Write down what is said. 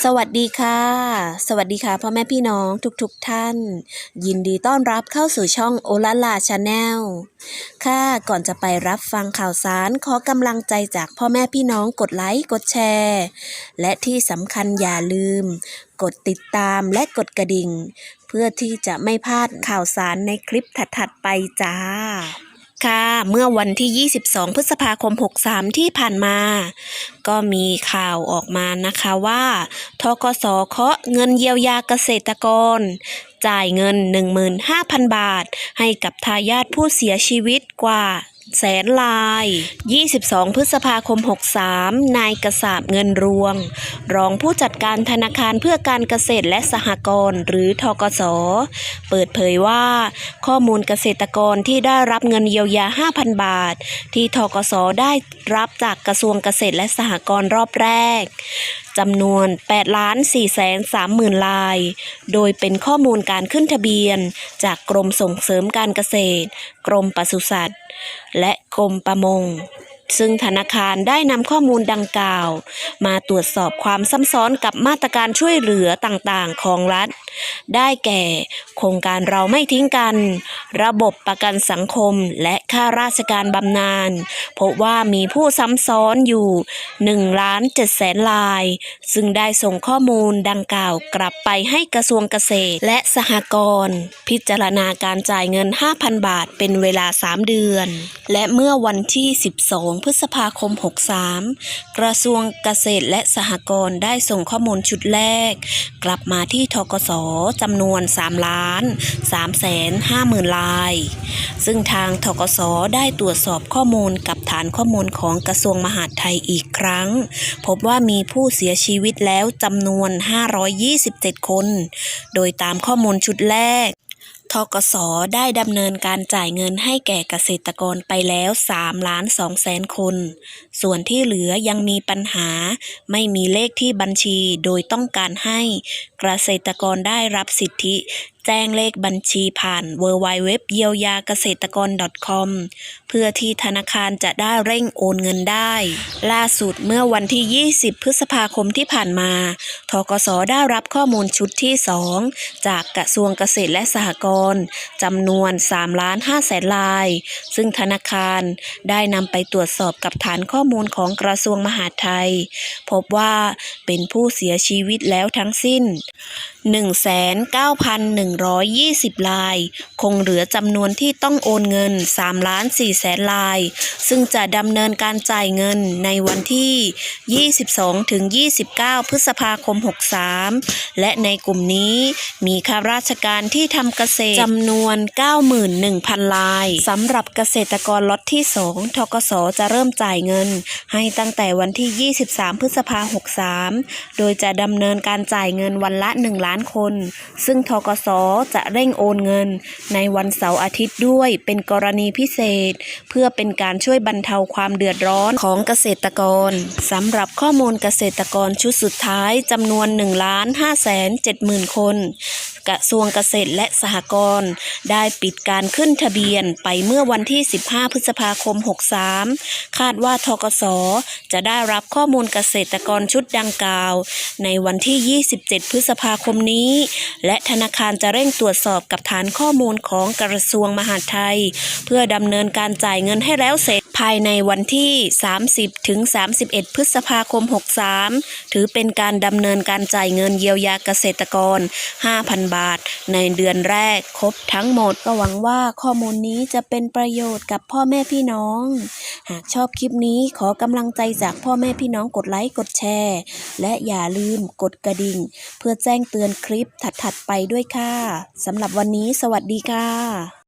สวัสดีค่ะ สวัสดีค่ะพ่อแม่พี่น้องทุกๆทท่าน ยินดีต้อนรับเข้าสู่ช่องโอลาลาชาแนลค่ะ ก่อนจะไปรับฟังข่าวสารขอกำลังใจจากพ่อแม่พี่น้องกดไลค์กดแชร์ และที่สำคัญอย่าลืม กดติดตามและกดกระดิ่ง เพื่อที่จะไม่พลาดข่าวสารในคลิปถัดๆไปจ้า ค่ะ เมื่อวันที่ 22 พฤษภาคม 63 ที่ผ่านมา ก็มีข่าวออกมานะคะว่าทกสเคาะเงินเยียวยาเกษตรกร จ่ายเงิน 15,000 บาท ให้กับทายาทผู้เสียชีวิตกว่า แสนลาย 22 พฤษภาคม 63 นายกษาบเงินรวง รองผู้จัดการธนาคารเพื่อการเกษตรและสหกรณ์หรือทกส เปิดเผยว่า ข้อมูลเกษตรกรที่ได้รับเงินเยียวยา 5,000 บาท ที่ทกส ได้รับจากกระทรวงเกษตรและสหกรณ์รอบแรกจำนวน 8 ล้าน4แสน3หมื่นลาย โดยเป็นข้อมูลการขึ้นทะเบียน จากกรมส่งเสริมการเกษตร กรมปศุสัตว์ และกรมประมง ซึ่งธนาคารได้นำข้อมูลดังกล่าว มาตรวจสอบความซ้ำซ้อนกับมาตรการช่วยเหลือต่างๆ ของรัฐ ได้แก่ โครงการเราไม่ทิ้งกัน ระบบประกันสังคมและค่าราชการบำนาญพบว่ามีผู้ซ้ำซ้อนอยู่1ล้าน7แสนลาย ซึ่งได้ส่งข้อมูลดังกล่าวกลับไปให้กระทรวงเกษตรและสหกรณ์พิจารณาการจ่ายเงิน 5,000 บาทเป็นเวลา 3 เดือน และเมื่อวันที่ 12พฤษภาคม 63 กระทรวงเกษตรและสหกรณ์ได้ส่งข้อมูลชุดแรก กลับมาที่ทกสจำนวน 3 ล้าน3แสน5หมื่นลาย ซึ่งทางทกสได้ตรวจสอบข้อมูลกับฐานข้อมูลของกระทรวงมหาดไทยอีกครั้ง พบว่ามีผู้เสียชีวิตแล้วจำนวน 527 คน โดยตามข้อมูลชุดแรก ทกสได้ดำเนินการจ่ายเงินให้แก่เกษตรกรไปแล้ว3ล้าน2แสนคน ส่วนที่เหลือยังมีปัญหา ไม่มีเลขที่บัญชีโดยต้องการให้ เกษตรกรได้รับสิทธิ แจ้งเลขบัญชีผ่าน w w w เยียวยาเกษตรกร .com เพื่อที่ธนาคารจะได้เร่งโอนเงินได้ ล่าสุดเมื่อวันที่ 20 พฤษภาคมที่ผ่านมาทกสได้รับข้อมูลชุดที่ 2 จากกระทรวงเกษตรและสหกรณ์จำนวน3ล้าน5แสนลาย ซึ่งธนาคารได้นำไปตรวจสอบกับฐานข้อมูลของกระทรวงมหาดไทย พบว่าเป็นผู้เสียชีวิตแล้วทั้งสิ้น19,120 ลาย คงเหลือจำนวนที่ต้องโอนเงิน3ล้าน4แสนลาย ซึ่งจะดำเนินการจ่ายเงินในวันที่ 22ถึง29 พฤษภาคม 63 และในกลุ่มนี้มีข้าราชการที่ทำเกษตรจำนวน 91,000 ลายสำหรับเกษตรกรล็อตที่ 2 ทกสจะเริ่มจ่ายเงิน ให้ตั้งแต่วันที่ 23 พฤษภาคม 63 โดยจะดำเนินการจ่ายเงินวันละ 1 ล้านคน ซึ่งทกสจะเร่งโอนเงิน ในวันเสาร์อาทิตย์ด้วยเป็นกรณีพิเศษ เพื่อเป็นการช่วยบรรเทาความเดือดร้อนของเกษตรกรสำหรับข้อมูลเกษตรกรชุดสุดท้ายจำนวน1ล้าน5แสน7หมื่นคน กระทรวงเกษตรและสหกรณ์ได้ปิดการขึ้นทะเบียนไปเมื่อวันที่ 15 พฤษภาคม 63 คาดว่าทกสจะได้รับข้อมูลเกษตรกรชุดดังกล่าว ในวันที่ 27 พฤษภาคมนี้ และธนาคารจะเร่งตรวจสอบกับฐานข้อมูลของกระทรวงมหาดไทย เพื่อดำเนินการจ่ายเงินให้แล้วเสร็จภายในวันที่ 30 ถึง 31 พฤษภาคม 63 ถือเป็นการดำเนินการจ่ายเงินเยียวยาเกษตรกร 5,000บาท ในเดือนแรกครบทั้งหมด ก็หวังว่าข้อมูลนี้จะเป็นประโยชน์กับพ่อแม่พี่น้อง หากชอบคลิปนี้ขอกำลังใจจากพ่อแม่พี่น้องกดไลค์กดแชร์ และอย่าลืมกดกระดิ่ง เพื่อแจ้งเตือนคลิปถัดๆไปด้วยค่ะสำหรับวันนี้สวัสดีค่ะ